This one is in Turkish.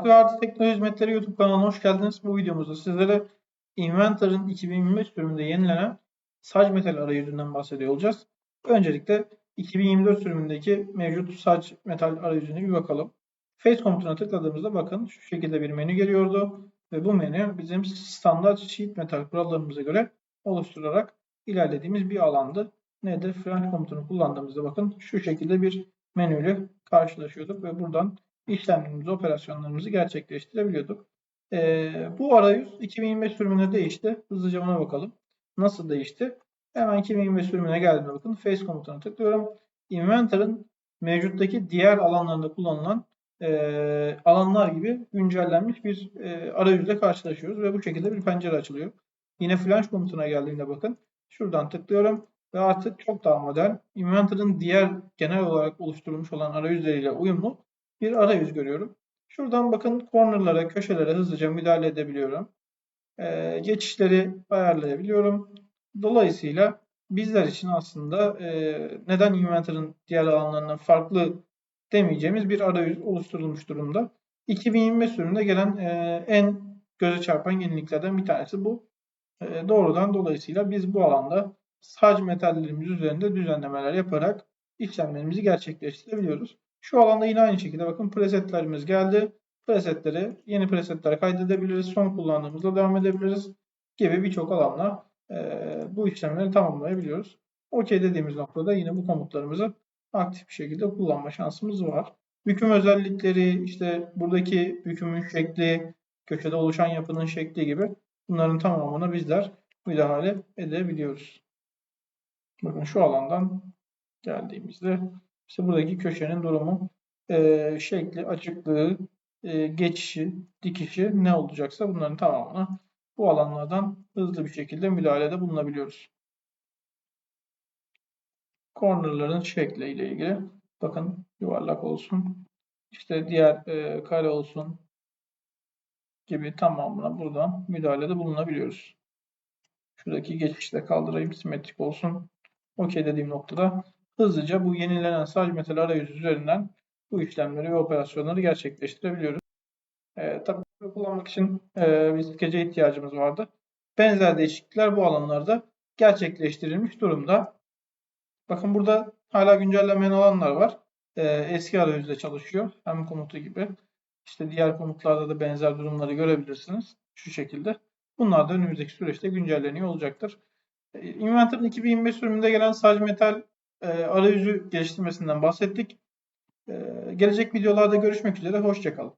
Farklı Artı Teknoloji Hizmetleri YouTube kanalına hoş geldiniz. Bu videomuzda sizlere Inventor'ın 2025 sürümünde yenilenen saç metal arayüzünden bahsediyor olacağız. Öncelikle 2024 sürümündeki mevcut saç metal arayüzüne bir bakalım. Face komutuna tıkladığımızda bakın şu şekilde bir menü geliyordu. Ve bu menü bizim standart sheet metal kurallarımıza göre oluşturarak ilerlediğimiz bir alandı. Nedir? French komutunu kullandığımızda bakın şu şekilde bir menüyle karşılaşıyorduk ve buradan işlemlerimizi, operasyonlarımızı gerçekleştirebiliyorduk. Ee, bu arayüz 2025 sürümüne değişti. Hızlıca ona bakalım. Nasıl değişti? Hemen 2025 sürümüne geldiğimde bakın Face komutuna tıklıyorum. Inventor'ın mevcuttaki diğer alanlarında kullanılan e, alanlar gibi güncellenmiş bir e, arayüzle karşılaşıyoruz ve bu şekilde bir pencere açılıyor. Yine Flash komutuna geldiğimde bakın şuradan tıklıyorum ve artık çok daha modern, Inventor'ın diğer genel olarak oluşturulmuş olan arayüzleriyle uyumlu bir arayüz görüyorum. Şuradan bakın cornerlara, köşelere hızlıca müdahale edebiliyorum. Ee, geçişleri ayarlayabiliyorum. Dolayısıyla bizler için aslında e, neden Inventor'ın diğer alanlarından farklı demeyeceğimiz bir arayüz oluşturulmuş durumda. 2025 sürümünde gelen e, en göze çarpan yeniliklerden bir tanesi bu. E, doğrudan dolayısıyla biz bu alanda sac metallerimiz üzerinde düzenlemeler yaparak işlemlerimizi gerçekleştirebiliyoruz. Şu alanda yine aynı şekilde bakın presetlerimiz geldi. Presetleri, yeni presetler kaydedebiliriz. Son kullandığımızda devam edebiliriz gibi birçok alanla e, bu işlemleri tamamlayabiliyoruz. OK dediğimiz noktada yine bu komutlarımızı aktif bir şekilde kullanma şansımız var. Büküm özellikleri, işte buradaki bükümün şekli, köşede oluşan yapının şekli gibi bunların tamamına bizler müdahale edebiliyoruz. Bakın şu alandan geldiğimizde işte buradaki köşenin durumu, e, şekli, açıklığı, e, geçişi, dikişi ne olacaksa bunların tamamına bu alanlardan hızlı bir şekilde müdahalede bulunabiliyoruz. Cornerların şekliyle ilgili bakın yuvarlak olsun, işte diğer e, kare olsun gibi tamamına buradan müdahalede bulunabiliyoruz. Şuradaki geçişi de kaldırayım simetrik olsun. OK dediğim noktada hızlıca bu yenilenen sac metal arayüzü üzerinden bu işlemleri ve operasyonları gerçekleştirebiliyoruz. E, tabii kullanmak için e, bir skece ihtiyacımız vardı. Benzer değişiklikler bu alanlarda gerçekleştirilmiş durumda. Bakın burada hala güncellenmeyen alanlar var. E, eski arayüzde çalışıyor. Hem komutu gibi. İşte diğer komutlarda da benzer durumları görebilirsiniz. Şu şekilde. Bunlar da önümüzdeki süreçte güncelleniyor olacaktır. Inventor'ın 2025 sürümünde gelen sac metal e, arayüzü geliştirmesinden bahsettik. E, gelecek videolarda görüşmek üzere. Hoşçakalın.